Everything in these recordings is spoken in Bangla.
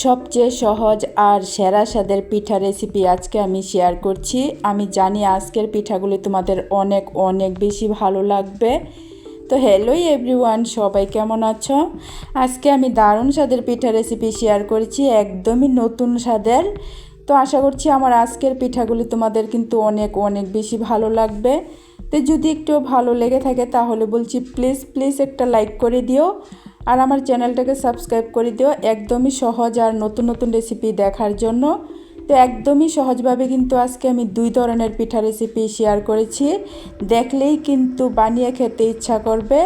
সবচেয়ে সহজ আর সেরা স্বাদের পিঠা রেসিপি আজকে আমি শেয়ার করছি। আমি জানি আজকের পিঠাগুলি তোমাদের অনেক অনেক বেশি ভালো লাগবে। তো হ্যালোই এভরিওয়ান সবাই কেমন আছো? আজকে আমি দারুণ স্বাদের পিঠা রেসিপি শেয়ার করেছি, একদমই নতুন স্বাদের। তো আশা করছি আমার আজকের পিঠাগুলি তোমাদের কিন্তু অনেক অনেক বেশি ভালো লাগবে। তো যদি একটু ভালো লেগে থাকে তাহলে বলছি প্লিজ প্লিজ একটা লাইক করে দিও। আর আমার চ্যানেলটাকে সাবস্ক্রাইব করে দিও একদমই সহজ আর নতুন নতুন রেসিপি দেখার জন্য। তো একদমই সহজভাবে কিন্তু আজকে আমি দুই ধরনের পিঠা রেসিপি শেয়ার করেছি। দেখলেই কিন্তু বানিয়ে খেতে ইচ্ছা করবে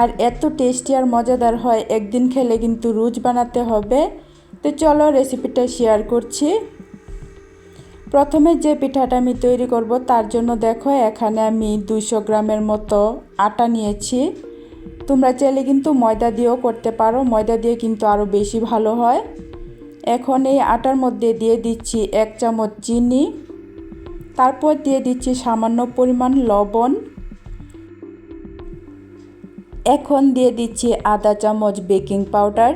আর এত টেস্টি আর মজাদার হয়, একদিন খেলে কিন্তু রুজ বানাতে হবে। তো চলো রেসিপিটা শেয়ার করছি। প্রথমে যে পিঠাটা আমি তৈরি করব তার জন্য দেখো এখানে আমি দুইশো গ্রামের মতো আটা নিয়েছি। তোমরা চাইলে কিন্তু ময়দা দিয়েও করতে পারো। ময়দা দিয়ে কিন্তু আরও বেশি ভালো হয়। এখন এই আটার মধ্যে দিয়ে দিচ্ছি এক চামচ চিনি। তারপর দিয়ে দিচ্ছি সামান্য পরিমাণ লবণ। এখন দিয়ে দিচ্ছি আধা চামচ বেকিং পাউডার।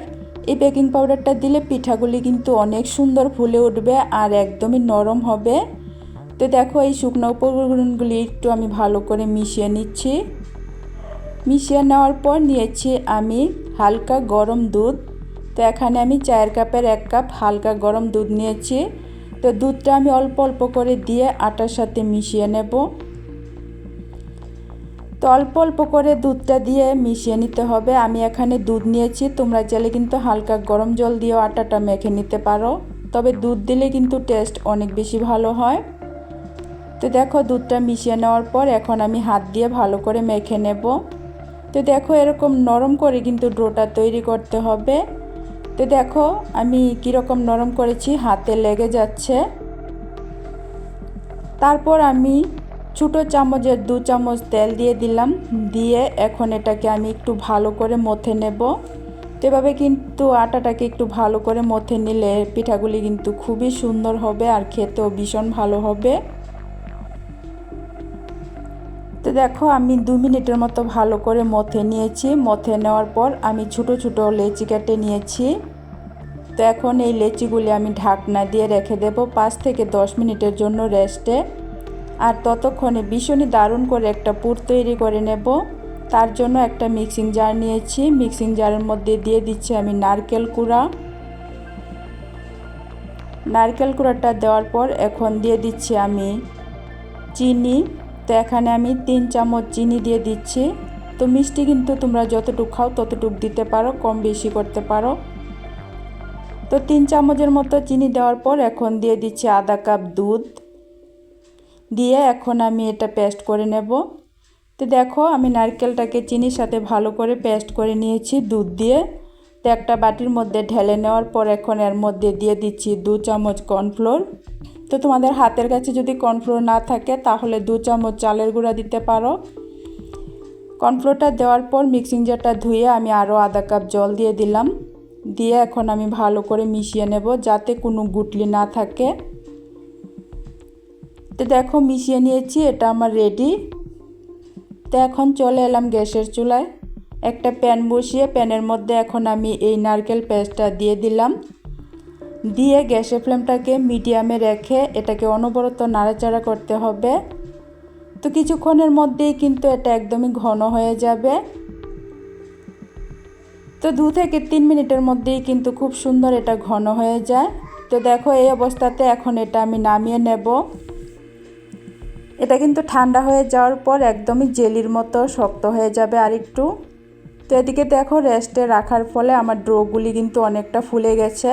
এই বেকিং পাউডারটা দিলে পিঠাগুলি কিন্তু অনেক সুন্দর ফুলে উঠবে আর একদমই নরম হবে। তো দেখো এই শুকনো উপকরণগুলি একটু আমি ভালো করে মিশিয়ে নিচ্ছি। মিশিয়ে নেওয়ার পর নিয়েছি আমি হালকা গরম দুধ। তো এখানে আমি চায়ের কাপের এক কাপ হালকা গরম দুধ নিয়েছি। তো দুধটা আমি অল্প অল্প করে দিয়ে আটার সাথে মিশিয়ে নেব। তো অল্প অল্প করে দুধটা দিয়ে মিশিয়ে নিতে হবে। আমি এখানে দুধ নিয়েছি। তোমরা চাইলে কিন্তু হালকা গরম জল দিয়েও আটাটা মেখে নিতে পারো। তবে দুধ দিলে কিন্তু টেস্ট অনেক বেশি ভালো হয়। তো দেখো দুধটা মিশিয়ে নেওয়ার পর এখন আমি হাত দিয়ে ভালো করে মেখে নেব। তো দেখো এরকম নরম করে কিন্তু ডোটা তৈরি করতে হবে। তো দেখো আমি কীরকম নরম করেছি, হাতে লেগে যাচ্ছে। তারপর আমি ছোটো চামচের দু চামচ তেল দিয়ে দিলাম, দিয়ে এখন এটাকে আমি একটু ভালো করে মথে নেব। তো এভাবে কিন্তু আটাটাকে একটু ভালো করে মথে নিলে পিঠাগুলি কিন্তু খুবই সুন্দর হবে আর খেতেও ভীষণ ভালো হবে। দেখো, আমি দু মিনিটের মতো ভালো করে মথে নিয়েছি। মথে নেওয়ার পর আমি ছোটো ছোটো লেচি কেটে নিয়েছি। তো এখন এই লেচিগুলি আমি ঢাকনা দিয়ে রেখে দেব পাঁচ থেকে দশ মিনিটের জন্য রেস্টে। আর ততক্ষণে ভীষণই দারুণ করে একটা পুর তৈরি করে নেব। তার জন্য একটা মিক্সিং জার নিয়েছি। মিক্সিং জারের মধ্যে দিয়ে দিচ্ছি আমি নারকেল কুড়া। নারকেল কুড়াটা দেওয়ার পর এখন দিয়ে দিচ্ছি আমি চিনি। তো এখানে আমি তিন চামচ চিনি দিয়ে দিচ্ছি। তো মিষ্টি কিন্তু তোমরা যতটুকু খাও ততটুকু দিতে পারো, কম বেশি করতে পারো। তো তিন চামচের মতো চিনি দেওয়ার পর এখন দিয়ে দিচ্ছি আধা কাপ দুধ। দিয়ে এখন আমি এটা পেস্ট করে নেব। তো দেখো আমি নারকেলটাকে চিনির সাথে ভালো করে পেস্ট করে নিয়েছি দুধ দিয়ে। তো একটা বাটির মধ্যে ঢেলে নেওয়ার পর এখন এর মধ্যে দিয়ে দিচ্ছি দু চামচ কর্নফ্লোর। তো তোমাদের হাতের কাছে যদি কর্নফ্লোর না থাকে, তাহলে দু চামচ চালের গুঁড়া দিতে পারো। কর্নফ্লোরটা দেওয়ার পর মিক্সিং জারটা ধুয়ে আমি আরও আধা কাপ জল দিয়ে দিলাম। দিয়ে এখন আমি ভালো করে মিশিয়ে নেব যাতে কোনো গুটলি না থাকে। তো দেখো মিশিয়ে নিয়েছি, এটা আমার রেডি। তো এখন চলে এলাম গ্যাসের চুলায়। একটা প্যান বসিয়ে প্যানের মধ্যে এখন আমি এই নারকেল পেস্টটা দিয়ে দিলাম। দিয়ে গ্যাসের ফ্লেমটাকে মিডিয়ামে রেখে এটাকে অনবরত নাড়াচাড়া করতে হবে। তো কিছুক্ষণের মধ্যেই কিন্তু এটা একদমই ঘন হয়ে যাবে। তো দু থেকে তিন মিনিটের মধ্যেই কিন্তু খুব সুন্দর এটা ঘন হয়ে যায়। তো দেখো এই অবস্থাতে এখন এটা আমি নামিয়ে নেব। এটা কিন্তু ঠান্ডা হয়ে যাওয়ার পর একদমই জেলির মতো শক্ত হয়ে যাবে আর একটু তো এদিকে দেখো রেস্টে রাখার ফলে আমার ড্রোগুলি কিন্তু অনেকটা ফুলে গেছে।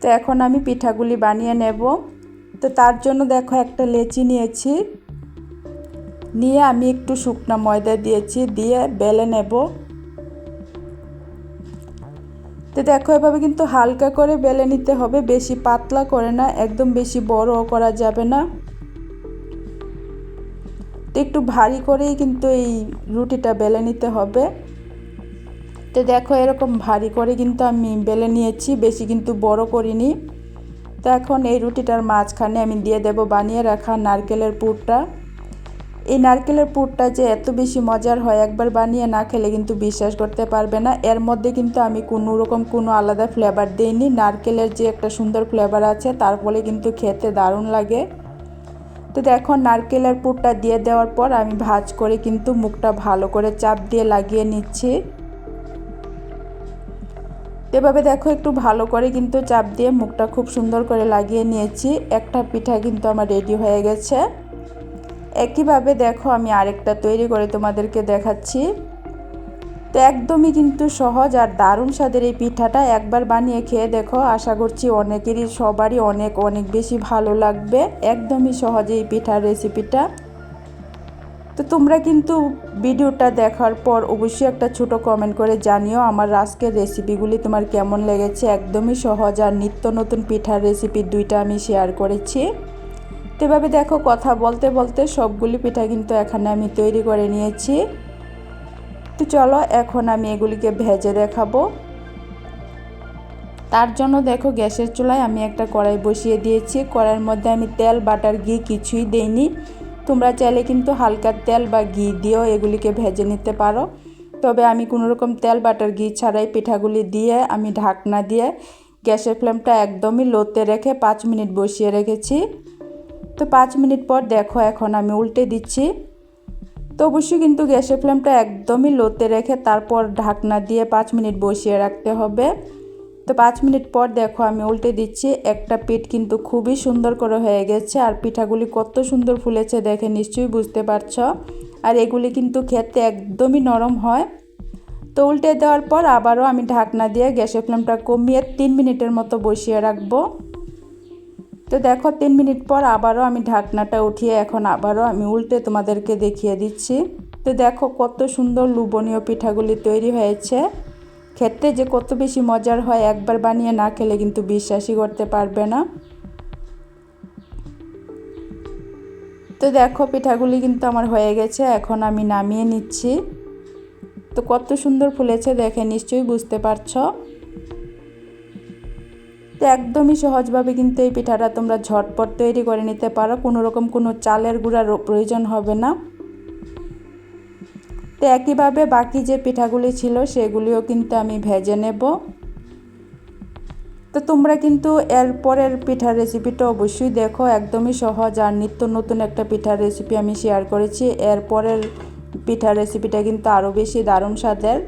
তো এখন আমি পিঠাগুলি বানিয়ে নেব। তো তার জন্য দেখো একটা লেচি নিয়েছি। নিয়ে আমি একটু শুকনো ময়দা দিয়েছি, দিয়ে বেলে নেব। তো দেখো এভাবে কিন্তু হালকা করে বেলে নিতে হবে, বেশি পাতলা করে না, একদম বেশি বড়ও করা যাবে না। তো একটু ভারী করেই কিন্তু এই রুটিটা বেলে নিতে হবে। তো দেখো, এরকম ভারী করে কিন্তু আমি বেলে নিয়েছি, বেশি কিন্তু বড় করিনি। তো এখন এই রুটিটার মাঝখানে আমি দিয়ে দেব বানিয়ে রাখা নারকেলের পুরটা। এই নারকেলের পুরটা যে এত বেশি মজার হয়, একবার বানিয়ে না খেলে কিন্তু বিশ্বাস করতে পারবে না। এর মধ্যে কিন্তু আমি কোনো রকম কোনো আলাদা ফ্লেভার দিইনি। নারকেলের যে একটা সুন্দর ফ্লেভার আছে, তার ফলে কিন্তু খেতে দারুণ লাগে। তো দেখো, নারকেলের পুরটা দিয়ে দেওয়ার পর আমি ভাজ করে কিন্তু মুখটা ভালো করে চাপ দিয়ে লাগিয়ে নিচ্ছি। এভাবে দেখো একটু ভালো করে কিন্তু চাপ দিয়ে মুখটা খুব সুন্দর করে লাগিয়ে নিয়েছি। একটা পিঠা কিন্তু আমার রেডি হয়ে গেছে। একইভাবে দেখো আমি আরেকটা তৈরি করে তোমাদেরকে দেখাচ্ছি। তো একদমই কিন্তু সহজ আর দারুণ স্বাদের এই পিঠাটা একবার বানিয়ে খেয়ে দেখো। আশা করছি অনেকেরই সবারই অনেক অনেক বেশি ভালো লাগবে। একদমই সহজে এই পিঠার রেসিপিটা তো তোমরা কিন্তু ভিডিওটা দেখার পর অবশ্যই একটা ছোট কমেন্ট করে জানিও আমার আজকের রেসিপিগুলি তোমার কেমন লেগেছে। একদমই সহজ আর নিত্য নতুন পিঠার রেসিপি দুইটা আমি শেয়ার করেছি। তো এভাবে দেখো, কথা বলতে বলতে সবগুলি পিঠা কিন্তু এখানে আমি তৈরি করে নিয়েছি। তো চলো, এখন আমি এগুলিকে ভেজে দেখাবো। তার জন্য দেখো, গ্যাসের চুলায় আমি একটা কড়াই বসিয়ে দিয়েছি। কড়াইয়ের মধ্যে আমি তেল, বাটার, ঘি কিছুই দেইনি। তোমরা চাইলে কিন্তু হালকা তেল বা ঘি দিয়েও এগুলিকে ভেজে নিতে পারো। তবে আমি কোনো রকম তেল, বাটার ঘি ছাড়াই পিঠাগুলি দিয়ে আমি ঢাকনা দিয়ে গ্যাসের ফ্লেমটা একদমই লোতে রেখে পাঁচ মিনিট বসিয়ে রেখেছি। তো পাঁচ মিনিট পর দেখো এখন আমি উল্টে দিচ্ছি। তো অবশ্যই কিন্তু গ্যাসের ফ্লেমটা একদমই লোতে রেখে তারপর ঢাকনা দিয়ে পাঁচ মিনিট বসিয়ে রাখতে হবে। তো পাঁচ মিনিট পর দেখো আমি উল্টে দিচ্ছি। একটা পিঠ কিন্তু খুবই সুন্দর করে হয়ে গেছে আর পিঠাগুলি কত সুন্দর ফুলেছে দেখে নিশ্চয়ই বুঝতে পারছ। আর এগুলি কিন্তু খেতে একদমই নরম হয়। তো উল্টে দেওয়ার পর আবারও আমি ঢাকনা দিয়ে গ্যাসের ফ্লেমটা কমিয়ে তিন মিনিটের মতো বসিয়ে রাখব। তো দেখো তিন মিনিট পর আবারও আমি ঢাকনাটা উঠিয়ে এখন আবারও আমি উল্টে তোমাদেরকে দেখিয়ে দিচ্ছি। তো দেখো কত সুন্দর লুবনীয় পিঠাগুলি তৈরি হয়েছে। খেতে যে কত বেশি মজার হয় একবার বানিয়ে না খেলে কিন্তু বিশ্বাসই করতে পারবে না। তো দেখো, পিঠাগুলি কিন্তু আমার হয়ে গেছে, এখন আমি নামিয়ে নিচ্ছি। তো কত সুন্দর ফুলেছে, দেখে নিশ্চয়ই বুঝতে পারছ। তো একদমই সহজভাবে কিন্তু এই পিঠাটা তোমরা ঝটপট তৈরি করে নিতে পারো, কোনো রকম কোনো চালের গুঁড়ার প্রয়োজন হবে না। তো একইভাবে বাকি যে পিঠাগুলি ছিল, সেগুলিও কিন্তু আমি ভেজে নেব। তো তোমরা কিন্তু এর পরের পিঠার রেসিপিটা অবশ্যই দেখো, একদমই সহজ আর নিত্য নতুন একটা পিঠার রেসিপি আমি শেয়ার করেছি। এর পরের পিঠার রেসিপিটা কিন্তু আরও বেশি দারুণ স্বাদের।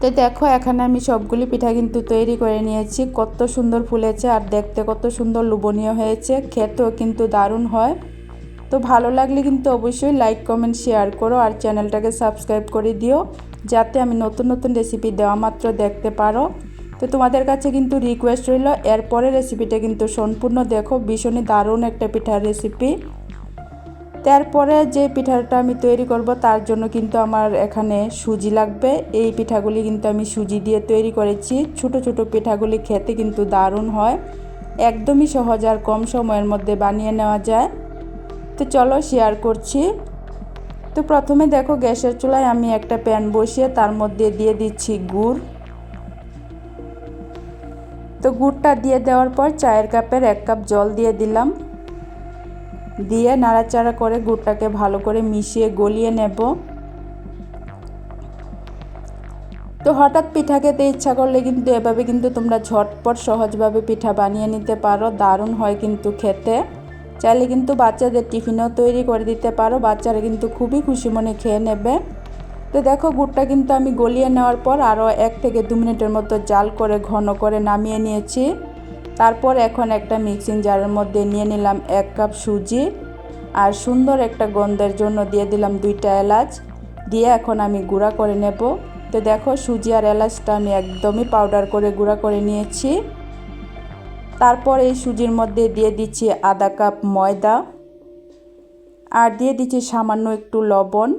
তো দেখো, এখানে আমি সবগুলি পিঠা কিন্তু তৈরি করে নিয়েছি। কত সুন্দর ফুলেছে আর দেখতে কত সুন্দর লোভনীয় হয়েছে, খেতেও কিন্তু দারুণ হয়। তো ভালো লাগলে কিন্তু অবশ্যই লাইক কমেন্ট শেয়ার করো আর চ্যানেলটাকে সাবস্ক্রাইব করে দিও, যাতে আমি নতুন নতুন রেসিপি দেওয়া মাত্র দেখতে পারো। তো তোমাদের কাছে কিন্তু রিকোয়েস্ট রইল এরপরে রেসিপিটা কিন্তু সম্পূর্ণ দেখো, ভীষণই দারুণ একটা পিঠার রেসিপি তারপরে যে পিঠাটা আমি তৈরি করব, তার জন্য কিন্তু আমার এখানে সুজি লাগবে। এই পিঠাগুলি কিন্তু আমি সুজি দিয়ে তৈরি করেছি। ছোট ছোট পিঠাগুলি খেতে কিন্তু দারুণ হয়। একদমই সহজ আর কম সময়ের মধ্যে বানিয়ে নেওয়া যায়। তো চলো শেয়ার করছি। তো প্রথমে দেখো গ্যাসের চুলায় আমি একটা প্যান বসিয়ে তার মধ্যে দিয়ে দিচ্ছি গুড়। তো গুড়টা দিয়ে দেওয়ার পর চায়ের কাপের এক কাপ জল দিয়ে দিলাম। দিয়ে নাড়াচাড়া করে গুড়টাকে ভালো করে মিশিয়ে গলিয়ে নেব। তো হঠাৎ পিঠা খেতে ইচ্ছা করলে কিন্তু এভাবে কিন্তু তোমরা ঝটপট সহজভাবে পিঠা বানিয়ে নিতে পারো, দারুণ হয় কিন্তু খেতে। চাইলে কিন্তু বাচ্চাদের টিফিনও তৈরি করে দিতে পারো। বাচ্চারা কিন্তু খুবই খুশি মনে খেয়ে নেবে। তো দেখো, গুড়টা কিন্তু আমি গলিয়ে নেওয়ার পর আরও এক থেকে দু মিনিটের মতো জাল করে, ঘন করে নামিয়ে নিয়েছি। তারপর এখন একটা মিক্সিং জারের মধ্যে নিয়ে নিলাম এক কাপ সুজি আর সুন্দর একটা গন্ধের জন্য দিয়ে দিলাম দুইটা এলাচ। দিয়ে এখন আমি গুঁড়া করে নেব। তো দেখো, সুজি আর এলাচটা আমি একদমই পাউডার করে গুঁড়া করে নিয়েছি। তারপর এই সুজির মধ্যে দিয়ে দিচ্ছি আধা কাপ ময়দা আর দিয়ে দিচ্ছি সামান্য একটু লবণ।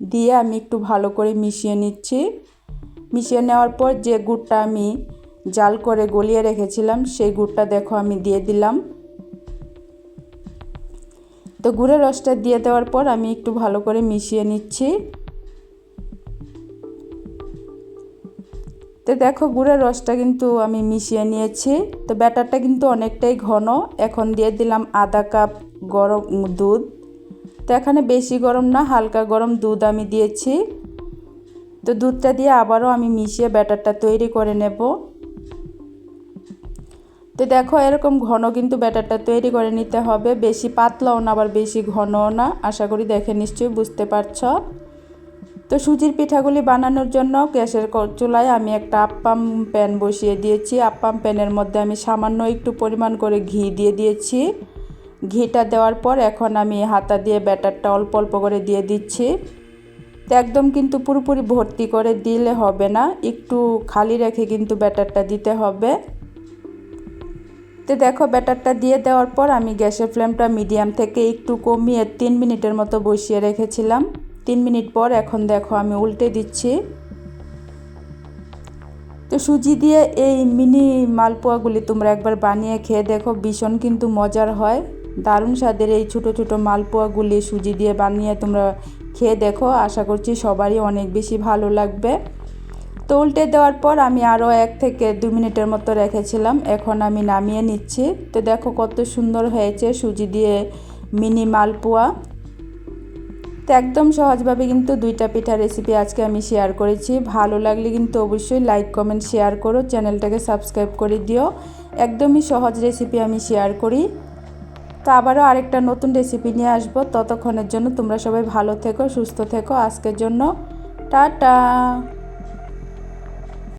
দিয়ে আমি একটু ভালো করে মিশিয়ে নিচ্ছি। মিশিয়ে নেওয়ার পর যে গুড়টা আমি জাল করে গলিয়ে রেখেছিলাম, সেই গুড়টা দেখো আমি দিয়ে দিলাম। তো গুড়ের রসটা দিয়ে দেওয়ার পর আমি একটু ভালো করে মিশিয়ে নিচ্ছি। তো দেখো গুড়ের রসটা কিন্তু আমি মিশিয়ে নিয়েছি। তো ব্যাটারটা কিন্তু অনেকটাই ঘন। এখন দিয়ে দিলাম আধা কাপ গরম দুধ। তো এখানে বেশি গরম না, হালকা গরম দুধ আমি দিয়েছি। তো দুধটা দিয়ে আবারও আমি মিশিয়ে ব্যাটারটা তৈরি করে নেব। তো দেখো এরকম ঘন কিন্তু ব্যাটারটা তৈরি করে নিতে হবে। বেশি পাতলাও না, আবার বেশি ঘনও না। আশা করি দেখে নিশ্চয়ই বুঝতে পারছ। তো সুজির পিঠাগুলি বানানোর জন্য গ্যাসের চুলায় আমি একটা আপ্পাম প্যান বসিয়ে দিয়েছি। আপ্পাম প্যানের মধ্যে আমি সামান্য একটু পরিমাণ করে ঘি দিয়ে দিয়েছি। ঘিটা দেওয়ার পর এখন আমি হাতা দিয়ে ব্যাটারটা অল্প অল্প করে দিয়ে দিচ্ছি। তো একদম কিন্তু পুরোপুরি ভর্তি করে দিলে হবে না, একটু খালি রেখে কিন্তু ব্যাটারটা দিতে হবে। তো দেখো, ব্যাটারটা দিয়ে দেওয়ার পর আমি গ্যাসের ফ্লেমটা মিডিয়াম থেকে একটু কমিয়ে তিন মিনিটের মতো বসিয়ে রেখেছিলাম। তিন মিনিট পর এখন দেখো আমি উল্টে দিচ্ছি। তো সুজি দিয়ে এই মিনি মালপোয়াগুলি তোমরা একবার বানিয়ে খেয়ে দেখো, ভীষণ কিন্তু মজার হয়। দারুণ স্বাদের এই ছোটো ছোটো মালপোয়াগুলি সুজি দিয়ে বানিয়ে তোমরা খেয়ে দেখো, আশা করছি সবারই অনেক বেশি ভালো লাগবে। তো উল্টে দেওয়ার পর আমি আরও এক থেকে দু মিনিটের মতো রেখেছিলাম, এখন আমি নামিয়ে নিচ্ছি। তো দেখো কত সুন্দর হয়েছে সুজি দিয়ে মিনি মালপোয়া। তো একদম সহজভাবে কিন্তু দুইটা পিঠা রেসিপি আজকে আমি শেয়ার করেছি। ভালো লাগলে কিন্তু অবশ্যই লাইক কমেন্ট শেয়ার করো। চ্যানেলটাকে সাবস্ক্রাইব করে দিও। একদমই সহজ রেসিপি আমি শেয়ার করি। তো আবারও আরেকটা নতুন রেসিপি নিয়ে আসব। ততক্ষণের জন্য তোমরা সবাই ভালো থেকো, সুস্থ থেকো। আজকের জন্য টাটা!